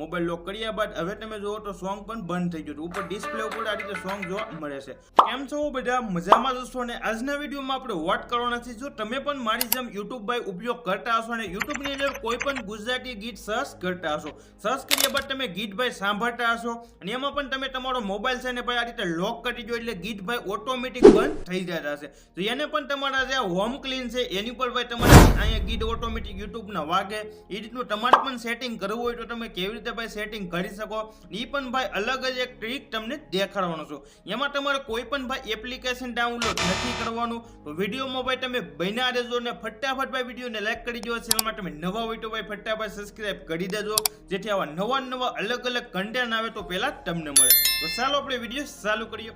Mobile લોક કર્યા બાદ હવે તમે જુઓ તો સોંગ પણ બંધ થઈ ગયું છે. ઉપર ડિસ્પ્લે ઉપર આ રીતે સોંગ જોવા મળે છે. કેમ છો બધા? મજામાં જશો ને? આજના વિડીયોમાં આપણે વોટ કરવાના છે જો તમે પણ મારી જેમ યુટ્યુબ ભાઈ ઉપયોગ કરતા હશો અને યુટ્યુબની અંદર કોઈ પણ ગુજરાતી ગીત સર્ચ કરતા હશો. સર્ચ કર્યા બાદ તમે ગીત ભાઈ સાંભળતા હશો અને એમાં પણ તમે તમારો મોબાઈલ છે ને ભાઈ આ રીતે લોક કરી દો એટલે ગીત ભાઈ ઓટોમેટિક બંધ થઈ જતા હશે. તો એને પણ તમારા જે હોમ ક્લીન છે, એની પર ભાઈ તમારે અહીંયા ગીત ઓટોમેટિક યુટ્યુબના વાગે. એ રીતનું તમારે પણ સેટિંગ કરવું હોય તો તમે કેવી રીતે ભાઈ સેટિંગ કરી શકો. એ પણ ભાઈ અલગ જ એક ટ્રીક તમને દેખાડવાનો છું. એમાં તમારે કોઈ પણ ભાઈ એપ્લિકેશન ડાઉનલોડ નથી કરવાનું. તો વિડીયોમાં ભાઈ તમે બન્યા રહેજો ને ફટાફટ ભાઈ વિડીયોને લાઈક કરી દો ચેનલમાં તમે નવા હોય તો ભાઈ ફટાફટ સબસ્ક્રાઈબ કરી દેજો. જેથી આવા નવા નવા અલગ અલગ કન્ટેન્ટ આવે તો પહેલાં તમને મળે. તો ચાલો આપણે વીડિયો ચાલુ કરીએ.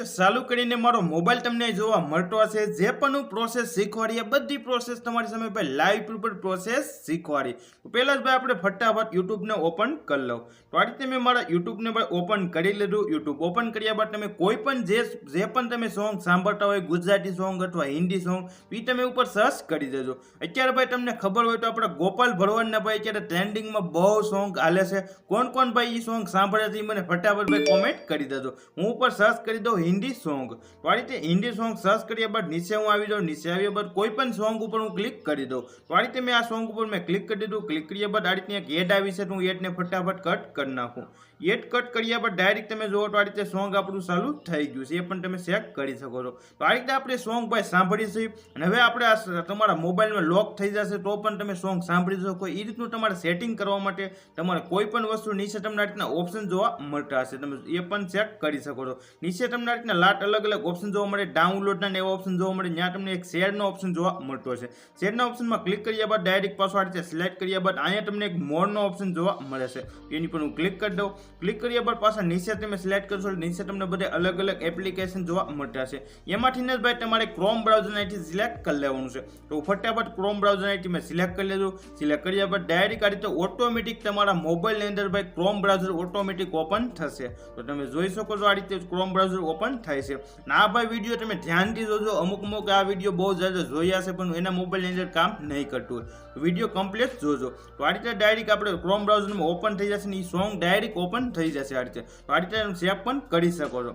વીડિયો ચાલુ કરીને મારો મોબાઈલ તમને જોવા મળતો હશે. જે પણ હું પ્રોસેસ શીખવાડી બધી પ્રોસેસ તમારી સામે ભાઈ લાઈવ ઉપર પ્રોસેસ શીખવાડી. પહેલાં જ ભાઈ આપણે ફટાફટ યુટ્યુબને ઓપન કરી લઉં. તો આ રીતે મેં મારા યુટ્યુબને ભાઈ ઓપન કરી લીધું. યુટ્યુબ ઓપન કર્યા બાદ તમે કોઈ પણ જે જે પણ તમે સોંગ સાંભળતા હોય, ગુજરાતી સોંગ અથવા હિન્દી સોંગ એ તમે ઉપર સર્ચ કરી દેજો. અત્યારે ભાઈ તમને ખબર હોય તો આપણે ગોપાલ ભરવાડના ભાઈ અત્યારે ટ્રેન્ડિંગમાં બહુ સોંગ હાલે છે. કોણ કોણ ભાઈ એ સોંગ સાંભળે છે એ મને ફટાફટ ભાઈ કોમેન્ટ કરી દેજો. હું ઉપર સર્ચ કરી દઉં હિન્દી સોંગ. તો આ રીતે હિન્દી સોંગ સર્ચ કર્યા બાદ નીચે હું આવી જાઉં, નીચે આવ્યા બાદ કોઈ પણ સોંગ ઉપર હું ક્લિક કરી દઉં. તો આ રીતે મેં આ સોંગ ઉપર મેં ક્લિક કરી દીધું. ક્લિક કર્યા બાદ આ રીતની એક એડ આવી છે હું એડને ફટાફટ કટ કરી નાખું. એડ કટ કર્યા બાદ ડાયરેક્ટ તમે જુઓ તો આ રીતે સોંગ આપણું ચાલુ થઈ ગયું છે. એ પણ તમે ચેક કરી શકો છો. તો આ રીતે આપણે સોંગ ભાઈ સાંભળી છે અને હવે આપણે તમારા મોબાઈલમાં લોક થઈ જશે તો પણ તમે સોંગ સાંભળી શકો. એ રીતનું તમારે સેટિંગ કરવા માટે તમારે કોઈ પણ વસ્તુ નીચે તમને આ રીતના ઓપ્શન જોવા મળતા હશે. તમે એ પણ ચેક કરી શકો છો. નીચે તમને આ લાટ અલગ અલગ ઓપ્શન જોવા મળે ડાઉનલોડના એવા ઓપ્શન જોવા મળે. ત્યાં તમને એક શેરનો ઓપ્શન જોવા મળતો હશે. શેરના ઓપ્શનમાં ક્લિક કર્યા બાદ ડાયરેક્ટ પાસવર્ડ રીતે સિલેક્ટ કર્યા બાદ અહીંયા તમને એક મોડનો ઓપ્શન જોવા મળે છે. એની પર હું ક્લિક કરી દઉં. ક્લિક કર્યા બાદ પાછા નીચે તમે સિલેક્ટ કરશો, નીચે તમને બધે અલગ અલગ એપ્લિકેશન જોવા મળતા છે એમાંથી ને ભાઈ તમારે ક્રોમ બ્રાઉઝર અહીંથી સિલેક્ટ કરી લેવાનું છે. તો ફટાફટ ક્રોમ બ્રાઉઝર અહીંથી મેં સિલેક્ટ કરી લેજો સિલેક્ટ કર્યા બાદ ડાયરેક્ટ આ રીતે ઓટોમેટિક તમારા મોબાઈલની અંદર ભાઈ ક્રોમ બ્રાઉઝર ઓટોમેટિક ઓપન થશે. તો તમે જોઈ શકો છો આ રીતે ક્રોમ બ્રાઉઝર ઓપન થાય છે. આ ભાઈ વીડિયો તમે ધ્યાનથી જોજો. અમુક અમુક આ વીડિયો બહુ જ્યાદા જોયા છે, પણ એના મોબાઈલની અંદર કામ નહીં કરતું હોય. વીડિયો કમ્પ્લીટ જોજો. તો આ રીતે ડાયરેક્ટ આપણે ક્રોમ બ્રાઉઝરમાં ઓપન થઈ જશે ને એ સોંગ ડાયરેક્ટ ઓપન થઈ જશે આ રીતે. તો આ રીતે સેવ પણ કરી શકો છો.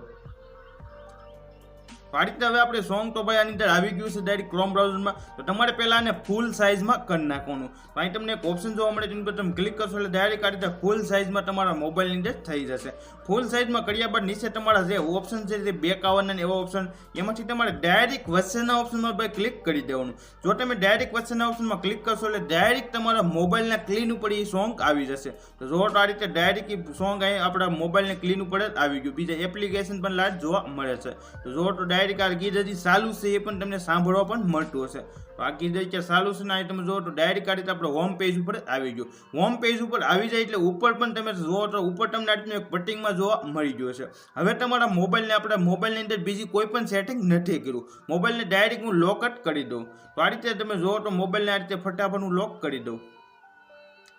તો આ રીતે હવે આપણે સોંગ તો ભાઈ આની અંદર આવી ગયું છે ડાયરેક્ટ ક્રોમ બ્રાઉઝરમાં તો તમારે પહેલાં આને ફૂલ સાઇઝમાં કરી નાખવાનું. તો અહીં તમને એક ઓપ્શન જોવા મળે, તેની પર તમે ક્લિક કરશો એટલે ડાયરેક્ટ આ રીતે ફૂલ સાઇઝમાં તમારા મોબાઈલની અંદર થઈ જશે. ફૂલ સાઇઝમાં કર્યા બાદ નીચે તમારા જે ઓપ્શન છે, જે બેક આવવાના એવા ઓપ્શન એમાંથી તમારે ડાયરેક્ટ વચ્ચેના ઓપ્શનમાં ભાઈ ક્લિક કરી દેવાનું. જો તમે ડાયરેક્ટ વચ્ચેના ઓપ્શનમાં ક્લિક કરશો એટલે ડાયરેક્ટ તમારા મોબાઈલના ક્લીન ઉપર એ સોંગ આવી જશે. તો જો આ રીતે ડાયરેક્ટ એ સોંગ અહીં આપણા મોબાઈલને ક્લીન ઉપર જ આવી ગયું. બીજા એપ્લિકેશન પણ લાઈટ જોવા મળે છે. તો જો તો ડાયરેક્ટ આ ગીત હજી ચાલુ છે, એ પણ તમને સાંભળવા પણ મળતું હશે. તો આ ગીધ અત્યારે ચાલુ છે ને તમે જુઓ તો ડાયરેક્ટ આ રીતે આપણે હોમ પેજ ઉપર આવી ગયું. હોમ પેજ ઉપર આવી જાય એટલે ઉપર પણ તમે જુઓ તો ઉપર તમને આ રીતનું એક પટિંગમાં જોવા મળી ગયું છે હવે તમારા મોબાઈલને આપણે મોબાઈલની અંદર બીજી કોઈ પણ સેટિંગ નથી કર્યું. મોબાઈલને ડાયરેક્ટ હું લોક જ કરી દઉં. તો આ રીતે તમે જુઓ તો મોબાઈલને આ રીતે ફટાફટ હું લોક કરી દઉં.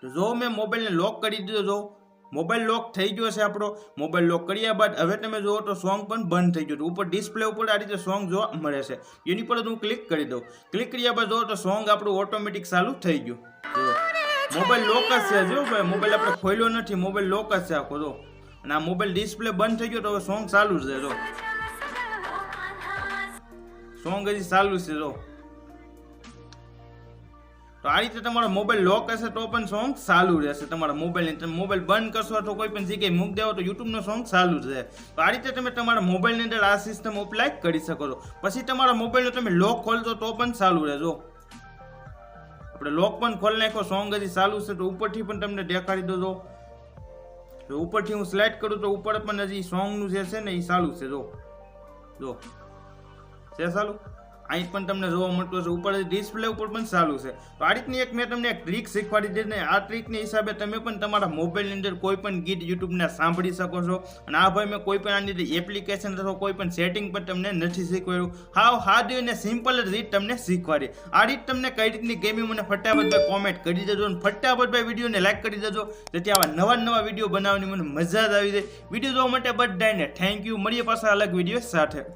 તો જો મેં મોબાઈલને લોક કરી દીધો જો મોબાઈલ લોક થઈ ગયો છે આપણો. મોબાઈલ લોક કર્યા બાદ હવે તમે જુઓ તો સોંગ પણ બંધ થઈ ગયું ઉપર ડિસ્પ્લે ઉપર આ રીતે સોંગ જોવા મળે છે. એની પર હું ક્લિક કરી દઉં. ક્લિક કર્યા બાદ જુઓ તો સોંગ આપણું ઓટોમેટિક ચાલુ થઈ ગયું. મોબાઈલ લોક જ છે. જો ભાઈ મોબાઈલ આપણે ખોલ્યો નથી. મોબાઈલ લોક જ છે આખો જો અને આ મોબાઈલ ડિસ્પ્લે બંધ થઈ ગયો તો હવે સોંગ ચાલુ છે જો સોંગ હજી ચાલુ છે જો તો આ રીતે તમારો મોબાઈલ લોક હશે તો પણ સોંગ ચાલુ રહેશે. તમારા મોબાઈલની તમે મોબાઈલ બંધ કરશો તો કોઈ પણ જગ્યાએ મૂકી દેવો તો યુટ્યુબનો સોંગ ચાલુ રહે. તો આ રીતે તમે તમારા મોબાઈલની અંદર આ સિસ્ટમ અપ્લાય કરી શકો છો. પછી તમારા મોબાઈલનો તમે લોક ખોલશો તો પણ ચાલુ રહેજો. આપણે લોક પણ ખોલી નાખો સોંગ હજી ચાલુ છે તો ઉપરથી પણ તમને દેખાડી દો જો ઉપરથી હું સિલેક્ટ કરું તો ઉપર પણ હજી સોંગનું જે છે ને એ ચાલુ છે, જો. જો. છે ચાલુ? અહીં પણ તમને જોવા મળતું હશે. ઉપર ડિસ્પ્લે ઉપર પણ ચાલુ છે. તો આ રીતની એક મેં તમને એક ટ્રીક શીખવાડી દીધી ને આ ટ્રીકની હિસાબે તમે પણ તમારા મોબાઈલની અંદર કોઈ પણ ગીત યુટ્યુબના સાંભળી શકો છો. અને આ ભાઈ મેં કોઈ પણ આની અંદર એપ્લિકેશન અથવા કોઈ પણ સેટિંગ પણ તમને નથી શીખવાડ્યું. હાવ હાદી અને સિમ્પલ જ રીત તમને શીખવાડી. આ રીત તમને કઈ રીતની ગેમી મને ફટાફટ ભાઈ કોમેન્ટ કરી દેજો અને ફટાફટ ભાઈ વિડીયોને લાઈક કરી દેજો. જેથી આવા નવા નવા વીડિયો બનાવવાની મને મજા જ આવી જાય. વીડિયો જોવા માટે બધાને થેન્ક યુ મળીએ પાછા અલગ વીડિયો સાથે.